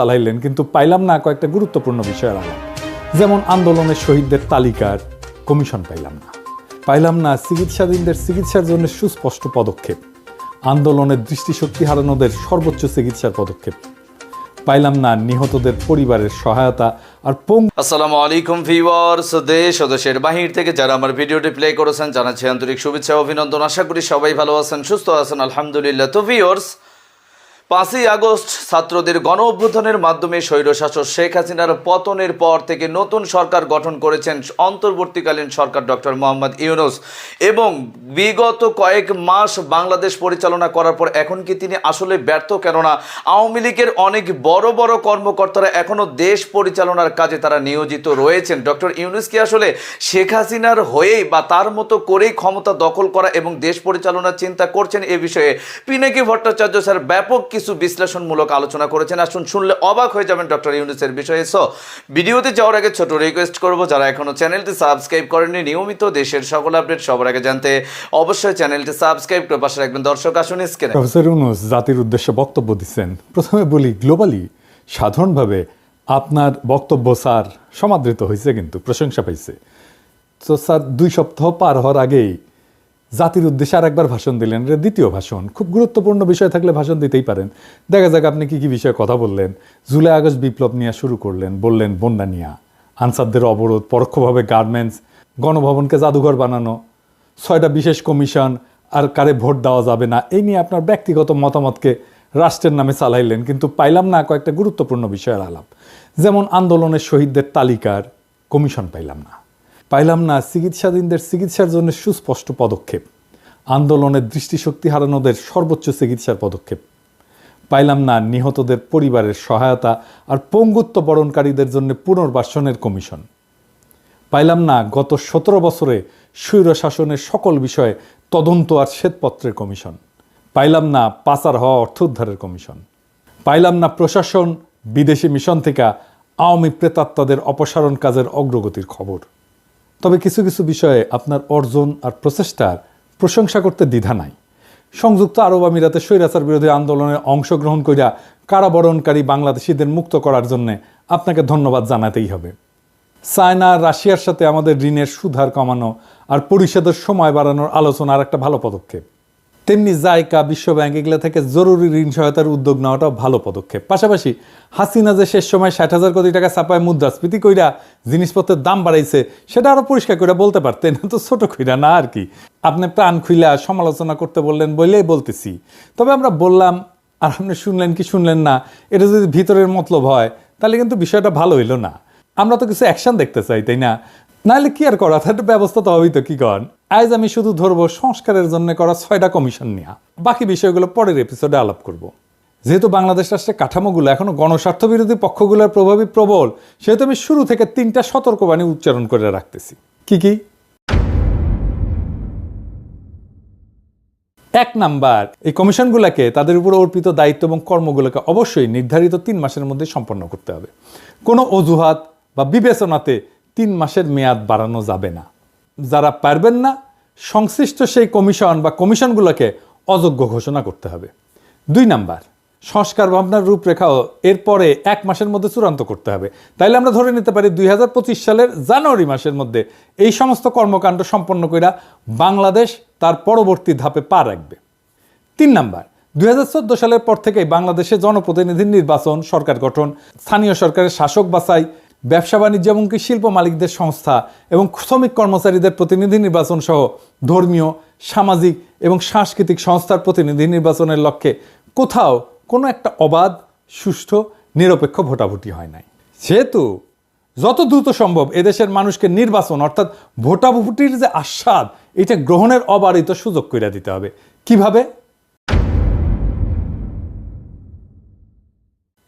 চালাইলেন, কিন্তু পাইলাম না কয়েকটা গুরুত্বপূর্ণ বিষয়ের আলাপ। যেমন আন্দোলনের শহীদদের তালিকার কমিশন পাইলাম না। পাইলাম না চিকিৎসাধীনদের চিকিৎসার জন্য সুস্পষ্ট পদক্ষেপ। আন্দোলনের দৃষ্টিশক্তি হারানোদের সর্বোচ্চ চিকিৎসার পদক্ষেপ। পাইলাম না নিহতদের পরিবারের সহায়তা আর পঙ্গু আসসালামু আলাইকুম ভিউয়ার্স, দেশ ও দেশের বাহির থেকে যারা আমার ভিডিওটি প্লে করেছেন, জানাচ্ছি আন্তরিক শুভেচ্ছা অভিনন্দন। আশা করি সবাই ভালো আছেন, সুস্থ আছেন, আলহামদুলিল্লাহ। তো ভিউয়ার্স পাঁচই আগস্ট ছাত্রদের গণ অভ্যুত্থানের মাধ্যমে স্বৈরশাসক শেখ হাসিনার পতনের পর থেকে নতুন সরকার গঠন করেছেন অন্তর্বর্তীকালীন সরকার ডক্টর মোহাম্মদ ইউনুস। এবং বিগত কয়েক মাস বাংলাদেশ পরিচালনা করার পর এখন কি তিনি আসলে ব্যর্থ? কেননা আওয়ামী লীগের অনেক বড় বড় কর্মকর্তারা এখনও দেশ পরিচালনার কাজে তারা নিয়োজিত রয়েছেন। ডক্টর ইউনুস কি আসলে শেখ হাসিনার হয়েই বা তার মতো করেই ক্ষমতা দখল করা এবং দেশ পরিচালনার চিন্তা করছেন এ বিষয়ে? পিনাকি ভট্টাচার্য স্যার, ব্যাপক কিছু বিশ্লেষণমূলক আলোচনা করেছেন। আসুন শুনলে অবাক হয়ে যাবেন ডক্টর ইউনুসের বিষয়ে। সো ভিডিওতে যাওয়ার আগে ছোট রিকোয়েস্ট করব, যারা এখনও চ্যানেলটি সাবস্ক্রাইব করেননি, নিয়মিত দেশের সকল আপডেট সবার আগে জানতে অবশ্যই চ্যানেলটি সাবস্ক্রাইব করে পাশে রাখবেন। দর্শক, আসুন স্ক্রিনে প্রফেসর ইউনুস জাতির উদ্দেশ্যে বক্তব্য দিচ্ছেন। প্রথমে বলি গ্লোবালি সাধারণভাবে আপনার বক্তব্য, স্যার, সমাদৃত হয়েছে কিন্তু, প্রশংসা পাইছে। তো স্যার, দুই সপ্তাহ পার হওয়ার আগেই জাতির উদ্দেশ্যে আর একবার ভাষণ দিলেন। এটা দ্বিতীয় ভাষণ। খুব গুরুত্বপূর্ণ বিষয় থাকলে ভাষণ দিতেই পারেন। দেখা যাক আপনি কি কি বিষয়ে কথা বললেন। জুলাই, আগস্ট বিপ্লব নিয়ে শুরু করলেন, বললেন, বন্যা নিয়া। আনসারদের অবরোধ, পরোক্ষভাবে গার্মেন্টস, গণভবনকে জাদুঘর বানানো, ছয়টা বিশেষ কমিশন, আর কারে ভোট দেওয়া যাবে না, এই নিয়ে আপনার ব্যক্তিগত মতামতকে রাষ্ট্রের নামে চালাইলেন। কিন্তু পাইলাম না কয়েকটা গুরুত্বপূর্ণ বিষয়ের আলাপ। যেমন আন্দোলনের শহীদদের তালিকার কমিশন পাইলাম না। পাইলাম না চিকিৎসাধীনদের চিকিৎসার জন্য সুস্পষ্ট পদক্ষেপ। আন্দোলনের দৃষ্টিশক্তি হারানোদের সর্বোচ্চ চিকিৎসার পদক্ষেপ। পাইলাম না নিহতদের পরিবারের সহায়তা আর পঙ্গুত্ব বরণকারীদের জন্য পুনর্বাসনের কমিশন। পাইলাম না গত সতেরো বছরে স্বৈর শাসনের সকল বিষয়ে তদন্ত আর শ্বেতপত্রের কমিশন। পাইলাম না পাচার হওয়া অর্থ উদ্ধারের কমিশন। পাইলাম না প্রশাসন, বিদেশি মিশন থেকে আওয়ামী প্রেতাত্মাদের অপসারণ কাজের অগ্রগতির খবর। তবে কিছু কিছু বিষয়ে আপনার অর্জন আর প্রচেষ্টার প্রশংসা করতে দ্বিধা নাই। সংযুক্ত আরব আমিরাতে স্বৈরাচার বিরোধী আন্দোলনে অংশগ্রহণ করিয়া কারাবরণকারী বাংলাদেশিদের মুক্ত করার জন্য আপনাকে ধন্যবাদ জানাতেই হবে। চায়না, রাশিয়ার সাথে আমাদের ঋণের সুধার কমানো আর পরিশোধের সময় বাড়ানোর আলোচনার একটা ভালো পদক্ষেপ। তেমনি জাইকা, বিশ্বব্যাংক এগুলো থেকে জরুরি ঋণ সহায়তার উদ্যোগ নেওয়াটাও ভালো পদক্ষেপ। পাশাপাশি হাসিনা যে শেষ সময় ষাট হাজার কোটি টাকা ছাপায় মুদ্রাস্ফীতি কইরা জিনিসপত্রের দাম বাড়াইছে, সেটা আরও পরিষ্কার করে বলতে পারতেন, তো ছোট কইরা না আর কি। আপনি প্রাণ খুইলা সমালোচনা করতে বললেন বলেই বলতেছি। তবে আমরা বললাম, আর আপনি শুনলেন কি শুনলেন না, এটা যদি ভিতরের মতলব হয়, তাহলে কিন্তু বিষয়টা ভালো হইল না। আমরা তো কিছু অ্যাকশন দেখতে চাই, তাই না? নাহলে কি আর করা তার ব্যবস্থা তো হবেই তো, কি কর আজ আমি শুধু ধরবো সংস্কারের জন্য করা ছয়টা কমিশন নেওয়া বাকি বিষয়গুলো পরের এপিসোডে আলাপ করব। যেহেতু বাংলাদেশ রাষ্ট্রের কাঠামোগুলো এখনও গণস্বার্থ বিরোধী পক্ষগুলোর প্রভাবই প্রবল, সেহেতু আমি শুরু থেকে তিনটা সতর্কবাণী উচ্চারণ করে রাখতেছি। কি কি? এক নাম্বার, এই কমিশনগুলোকে তাদের উপর অর্পিত দায়িত্ব এবং কর্মগুলোকে অবশ্যই নির্ধারিত তিন মাসের মধ্যে সম্পন্ন করতে হবে। কোনো অজুহাত বা বিবেচনাতে তিন মাসের মেয়াদ বাড়ানো যাবে না। যারা পারবেন না, সংশ্লিষ্ট সেই কমিশন বা কমিশনগুলোকে অযোগ্য ঘোষণা করতে হবে। দুই নাম্বার, সংস্কার ভাবনার রূপরেখাও এরপরে এক মাসের মধ্যে চূড়ান্ত করতে হবে। তাইলে আমরা ধরে নিতে পারি দুই হাজার পঁচিশ সালের জানুয়ারি মাসের মধ্যে এই সমস্ত কর্মকাণ্ড সম্পন্ন কইরা বাংলাদেশ তার পরবর্তী ধাপে পা রাখবে। তিন নাম্বার, দুই সালের পর থেকেই বাংলাদেশে জনপ্রতিনিধির নির্বাচন, সরকার গঠন, স্থানীয় সরকারের শাসক বাছাই ব্যবসা বাণিজ্য এমনকি শিল্প মালিকদের সংস্থা এবং শ্রমিক কর্মচারীদের প্রতিনিধি নির্বাচন সহ ধর্মীয়, সামাজিক এবং সাংস্কৃতিক সংস্থার প্রতিনিধি নির্বাচনের লক্ষ্যে কোথাও কোনো একটা অবাধ, সুষ্ঠু, নিরপেক্ষ ভোটাভুটি হয় নাই। সেহেতু যত দ্রুত সম্ভব এদেশের মানুষকে নির্বাচন অর্থাৎ ভোটাভুটির যে আস্বাদ, এটা গ্রহণের অবারিত সুযোগ করে দিতে হবে। কীভাবে?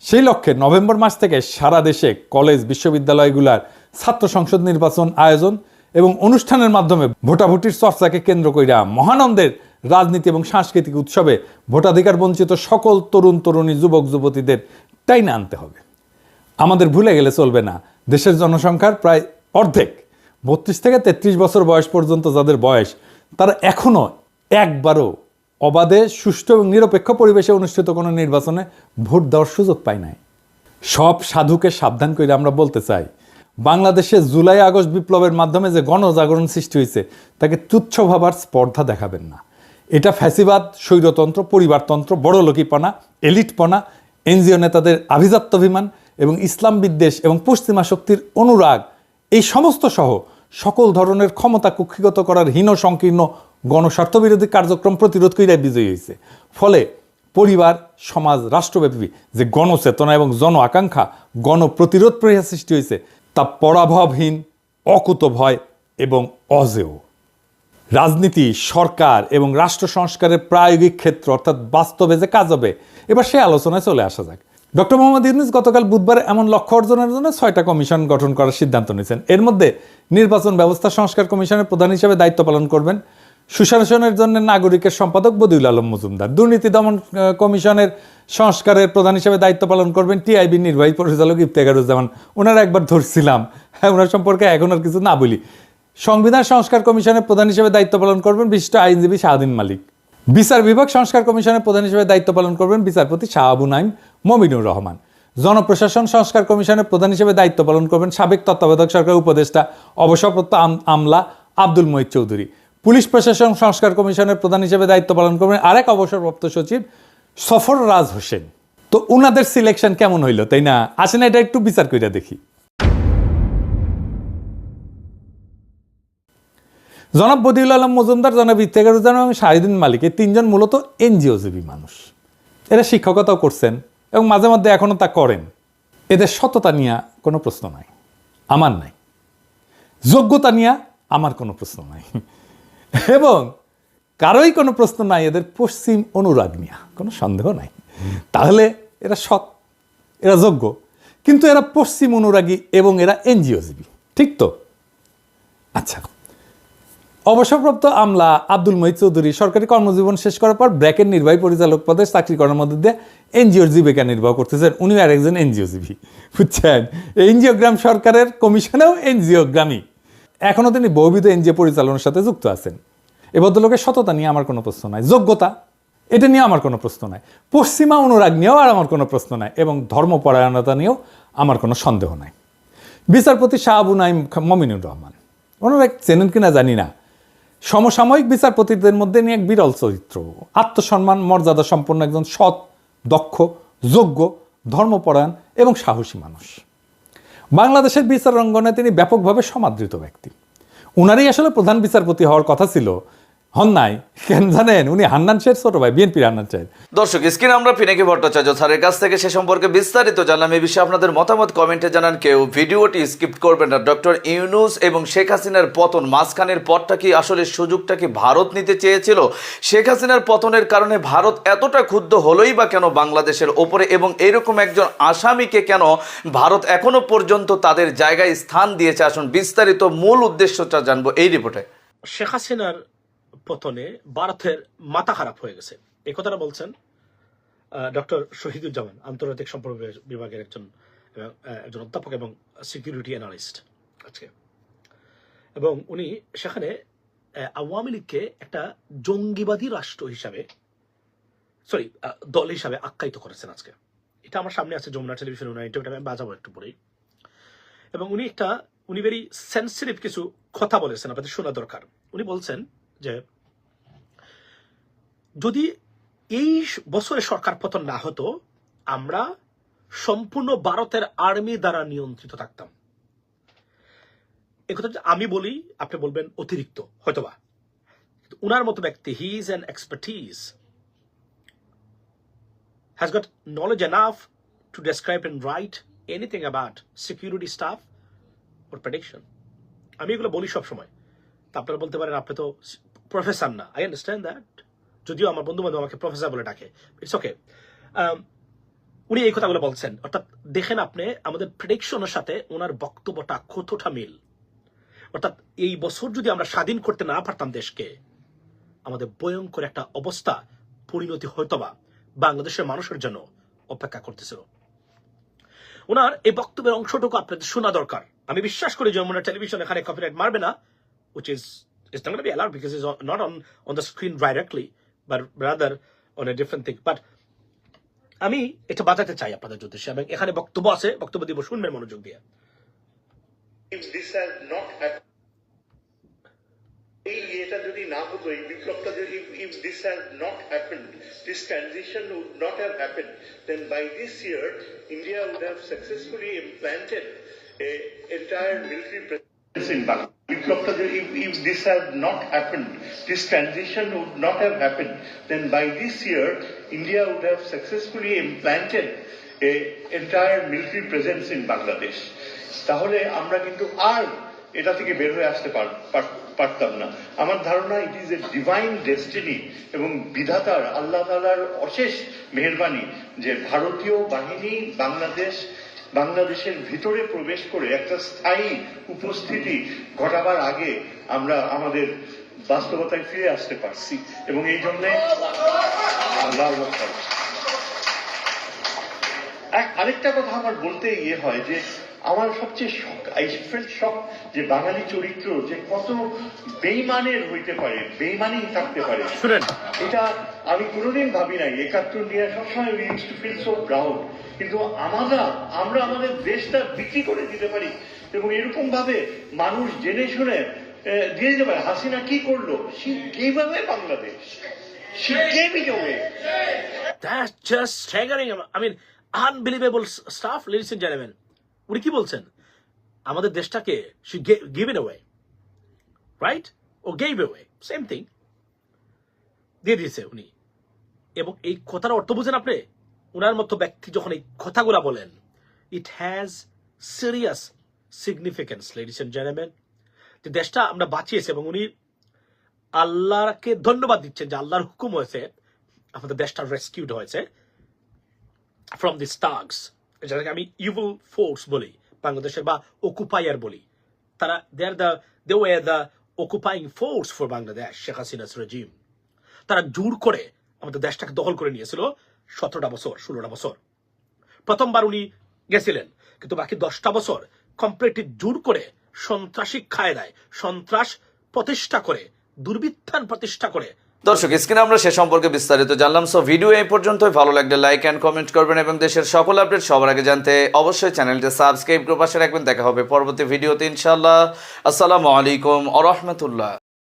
সেই লক্ষ্যে নভেম্বর মাস থেকে সারা দেশে কলেজ, বিশ্ববিদ্যালয়গুলার ছাত্র সংসদ নির্বাচন আয়োজন এবং অনুষ্ঠানের মাধ্যমে ভোটাভুটির চর্চাকে কেন্দ্র কইরা মহানন্দের রাজনীতি এবং সাংস্কৃতিক উৎসবে ভোটাধিকার বঞ্চিত সকল তরুণ, তরুণী, যুবক, যুবতীদের টাইনে আনতে হবে। আমাদের ভুলে গেলে চলবে না। দেশের জনসংখ্যার প্রায় অর্ধেক, বত্রিশ থেকে তেত্রিশ বছর বয়স পর্যন্ত যাদের বয়স, তারা এখনও একবারও অবাধে, সুষ্ঠু এবং নিরপেক্ষ পরিবেশে অনুষ্ঠিত কোনো নির্বাচনে ভোট দেওয়ার সুযোগ পায় নাই। সব সাধুকে সাবধান করে আমরা বলতে চাই, বাংলাদেশে জুলাই, আগস্ট বিপ্লবের মাধ্যমে যে গণজাগরণ সৃষ্টি হয়েছে তাকে তুচ্ছ ভাবার স্পর্ধা দেখাবেন না। এটা ফ্যাসিবাদ, স্বৈরতন্ত্র, পরিবারতন্ত্র বড় লোকিপনা এলিটপনা, এনজিও নেতাদের আভিজাত্যাভিমান এবং ইসলাম বিদ্বেষ এবং পশ্চিমা শক্তির অনুরাগ, এই সমস্ত সহ সকল ধরনের ক্ষমতা কুক্ষিগত করার হীন সংকীর্ণ গণস্বার্থবিরোধী কার্যক্রম প্রতিরোধ কইরা বিজয়ী হয়েছে ফলে পরিবার, সমাজ, রাষ্ট্রব্যাপী যে গণচেতনা এবং জন আকাঙ্ক্ষা, গণপ্রতিরোধ প্রয়াস সৃষ্টি হয়েছে তা পরাভবহীন, অকুত ভয় এবং অজেয়। রাজনীতি, সরকার এবং রাষ্ট্র সংস্কারের প্রায়োগিক ক্ষেত্র অর্থাৎ বাস্তবে যে কাজ হবে, এবার সে আলোচনায় চলে আসা যাক। ডক্টর মোহাম্মদ ইউনুস গতকাল বুধবার এমন লক্ষ্য অর্জনের জন্য ছয়টা কমিশন গঠন করার সিদ্ধান্ত নিয়েছেন। এর মধ্যে নির্বাচন ব্যবস্থা সংস্কার কমিশনের প্রধান হিসেবে দায়িত্ব পালন করবেন সুশাসনের জন্য নাগরিকের সম্পাদক বদিউল আলম মজুমদার। দুর্নীতি দমন কমিশনের সংস্কারের প্রধান হিসেবে দায়িত্ব পালন করবেন টিআইবি নির্বাহী পরিচালক ইফতেখারুজ্জামান। ওনারা একবার ধরছিলাম। হ্যাঁ ওনার সম্পর্কে এখন আর কিছু না বলি। সংবিধান সংস্কার কমিশনের প্রধান হিসেবে দায়িত্ব পালন করবেন বিশিষ্ট আইনজীবী শাহাদিন মালিক। বিচার বিভাগ সংস্কার কমিশনের প্রধান হিসেবে দায়িত্ব পালন করবেন বিচারপতি শাহ আবু নাইম মমিনুর রহমান। জনপ্রশাসন সংস্কার কমিশনের প্রধান হিসেবে দায়িত্ব পালন করবেন সাবেক তত্ত্বাবধায়ক সরকার উপদেষ্টা, অবসরপ্রাপ্ত আম- আমলা আব্দুল মহিদ চৌধুরী। পুলিশ প্রশাসন সংস্কার কমিশনের প্রধান হিসেবে দায়িত্ব পালন করবেন আরেক অবসরপ্রাপ্ত সচিব সফর রাজ হোসেন। তো উনাদের সিলেকশন কেমন হইল, তাই না? আসেন এটা একটু বিচার কইরা দেখি। জনাব বদিউল আলম মজুমদার, জনাব ইত্তেকারুজ্জামান এবং শাহিদিন মালিক, এই তিনজন মূলত এনজিওজীবী মানুষ। এরা শিক্ষকতাও করছেন এবং মাঝে মধ্যে এখনও তা করেন। এদের সততা নিয়ে কোনো প্রশ্ন নাই। আমার নাই। যোগ্যতা নিয়ে আমার কোনো প্রশ্ন নাই। এবং কারোই কোনো প্রশ্ন নাই, এদের পশ্চিম অনুরাগ নিয়ে, কোনো সন্দেহ নাই। তাহলে এরা সৎ, এরা যোগ্য। কিন্তু এরা পশ্চিম অনুরাগী এবং এরা এনজিওজীবী, ঠিক তো? আচ্ছা অবসরপ্রাপ্ত আমলা আব্দুল মহিদ চৌধুরী সরকারি কর্মজীবন শেষ করার পর ব্র্যাকের নির্বাহী পরিচালক পদে চাকরি করার মধ্যে দিয়ে এনজিওর জীবিকা নির্বাহ করতেছেন। উনি আর একজন এনজিওজীবী, বুঝছেন? এনজিওগ্রাম সরকারের কমিশনেও এনজিওগ্রামই এখনও তিনি বহুবিধ এনজিও পরিচালনার সাথে যুক্ত আছেন। এ সততা নিয়ে আমার কোনো প্রশ্ন নাই, যোগ্যতা, এটা নিয়ে আমার কোনো প্রশ্ন নাই, পশ্চিমা অনুরাগ নিয়েও আর আমার কোনো প্রশ্ন নাই, এবং ধর্মপরায়ণতা নিয়েও আমার কোনো সন্দেহ নাই। বিচারপতি শাহ আবু নাইম মমিনুর রহমান, ওনারা চেনেন কিনা জানি না। সমসাময়িক বিচারপতিদের মধ্যে নিয়ে এক বিরল চরিত্র, আত্মসম্মান মর্যাদা সম্পন্ন একজন সৎ, দক্ষ, যোগ্য, ধর্মপরায়ণ এবং সাহসী মানুষ। বাংলাদেশের বিচার অঙ্গনে তিনি ব্যাপকভাবে সমাদৃত ব্যক্তি। উনারই আসলে প্রধান বিচারপতি হওয়ার কথা ছিল হন নাই কেন জানেন? উনি হান্নান শের ছোট ভাই বিএনপির হান্নান শের। দর্শক স্ক্রিনে আমরা পিনাকি ভট্টাচার্য স্যারের কাছ থেকে সে সম্পর্কে বিস্তারিত জানলাম। এই বিষয়ে আপনাদের মতামত কমেন্টে জানান। কেউ ভিডিওটি স্কিপ করবেন না। ডক্টর ইউনুস এবং শেখ হাসিনার পতন মাঝখানের পথটা কি আসলে সুযোগটা কি ভারত নিতে চেয়েছিল? শেখ হাসিনার পতনের কারণে ভারত এতটা ক্ষুব্ধ হলোই বা কেন বাংলাদেশের ওপরে? এবং এরকম একজন আসামিকে কেন ভারত এখনও পর্যন্ত তাদের জায়গায় স্থান দিয়েছে? আসুন বিস্তারিত মূল উদ্দেশ্যটা জানব এই রিপোর্টে। শেখ হাসিনার পতনে ভারতের মাথা খারাপ হয়ে গেছে। এই কথাটা বলছেন ডক্টর শহীদুজ্জামান, আন্তর্জাতিক সম্পর্ক বিভাগের একজন একজন অধ্যাপক এবং সিকিউরিটি অ্যানালিস্ট আজকে। এবং উনি সেখানে আওয়ামী লীগকে একটা জঙ্গিবাদী রাষ্ট্র হিসাবে সরি দল হিসাবে আখ্যায়িত করেছেন আজকে। এটা আমার সামনে আছে যমুনা টেলিভিশন উনার ইন্টারভিউটা আমি বাজাবো একটু পরেই। এবং উনি একটা, উনি ভেরি সেন্সিটিভ কিছু কথা বলেছেন, আপনাদের শোনা দরকার। উনি বলছেন যে যদি এই বছরে সরকার পতন না হতো, আমরা সম্পূর্ণ ভারতের আর্মি দ্বারা নিয়ন্ত্রিত থাকতাম। একথা আমি বলি, আপনি বলবেন অতিরিক্ত, হয়তোবা। উনার মতো ব্যক্তি he is an expertise has got knowledge enough to describe and write anything about security stuff or prediction আমি এগুলো বলি সবসময়। তা আপনারা বলতে পারেন, আপনি তো প্রফেসর না। আই আন্ডারস্ট্যান্ড দ্যাট যদিও আমার বন্ধু বান্ধব আমাকে প্রফেসর বলে ডাকে। ইটস ওকে উনি এই কথাগুলো বলছেন। অর্থাৎ দেখেন আপনি, আমাদের প্রেডিকশনের সাথে ওনার বক্তব্যটা কতটা মিল। অর্থাৎ এই বছর যদি আমরা স্বাধীন করতে না পারতাম দেশকে, আমাদের ভয়ঙ্কর একটা অবস্থা, পরিণতি হয়তোবা বাংলাদেশের মানুষের জন্য অপেক্ষা করতেছিল। ওনার এই বক্তব্যের অংশটুকু আপনাদের শোনা দরকার। আমি বিশ্বাস করি যমুনা টেলিভিশন এখানে কপিরাইট মারবে না allowed because it's on- not on on the screen directly but rather on a different thing but আমি এটা বাঁচাতে চাই আপনাদের উদ্দেশ্যে এবং এখানে বক্তব্য আছে বক্তব্য দিব শুনবেন মনোযোগ দিয়ে এই এটা যদি না হতো এই বিপ্লবটা যদি this had not happened this transition would not have happened then by this year India would have successfully implanted a entire military presence in Bangladesh if, if this had not happened this transition would not have happened then by this year India would have successfully implanted a entire military presence in Bangladesh তাহলে আমরা কিন্তু আর এটা থেকে বের হয়ে আসতে পার- পার- পারতাম না আমার ধারণা it is a divine destiny এবং বিধাতার আল্লাহ তালার অশেষ মেহরবানি যে ভারতীয় বাহিনী বাংলাদেশ বাংলাদেশের ভিতরে প্রবেশ করে একটা স্থায়ী উপস্থিতি ঘটাবার আগে আমরা আমাদের বাস্তবতায় ফিরে আসতে পারছি। এবং এই জন্যে আরেকটা কথা আমার বলতে ইয়ে হয় যে আমার সবচেয়ে শখ আই ফেল্ট শখ যে বাঙালি চরিত্র যে কত বেইমানের হইতে পারে বেইমানি থাকতে পারে। শুনেন। এটা আমি কোনোদিন ভাবি নাই একাত্তর নিয়ে সবসময় we use to feel so proud কিন্তু আমরা আমরা আমাদের দেশটা বিক্রি করে দিতে পারি এবং এরকম ভাবে মানুষ জেনে শুনে দিয়ে দিতে পারে হাসিনা কি করল সে কীভাবে বাংলাদেশ সে gave it away. That's just staggering. I mean, unbelievable stuff, ladies and. উনি কি বলছেন আমাদের দেশটাকে she gave, given away. Right? O gave away. Same thing. দিয়ে দিয়েছে উনি এবং এই কথার অর্থ বুঝেন আপনি? উনার মতো ব্যক্তি যখন এই কথাগুলা বলেন it has serious significance ladies and gentleman যে দেশটা আমরা বাঁচিয়েছি এবং উনি আল্লাহকে ধন্যবাদ দিচ্ছেন যে আল্লাহর হুকুম হয়েছে, আমাদের দেশটা রেস্কিউড হয়েছে ফ্রম দি স্টাগস যেটাকে আমি ইভল ফোর্স বলি, বাংলাদেশের বা অকুপায়ার বলি। তারা they are the they were the occupying force for Bangladesh Sheikh Hasina's regime তারা জোর করে আমাদের দেশটাকে দখল করে নিয়েছিল সতেরোটা বছর, ষোলোটা বছর। প্রথমবার উনি গেছিলেন, কিন্তু বাকি দশটা বছর কমপ্লিটলি জোর করে সন্ত্রাসী খায়দায় সন্ত্রাস প্রতিষ্ঠা করে, দুর্বৃত্তান প্রতিষ্ঠা করে। দর্শক, স্ক্রিনে আমরা সে সম্পর্কে বিস্তারিত জানলাম সো ভিডিও এই পর্যন্তই। ভালো লাগলে লাইক অ্যান্ড কমেন্ট করবেন এবং দেশের সকল আপডেট সবার আগে জানতে অবশ্যই চ্যানেলটি সাবস্ক্রাইব করে পাশে রাখবেন। দেখা হবে পরবর্তী ভিডিওতে ইনশাল্লাহ আসসালামু আলাইকুম আ রহমতুল্লাহ।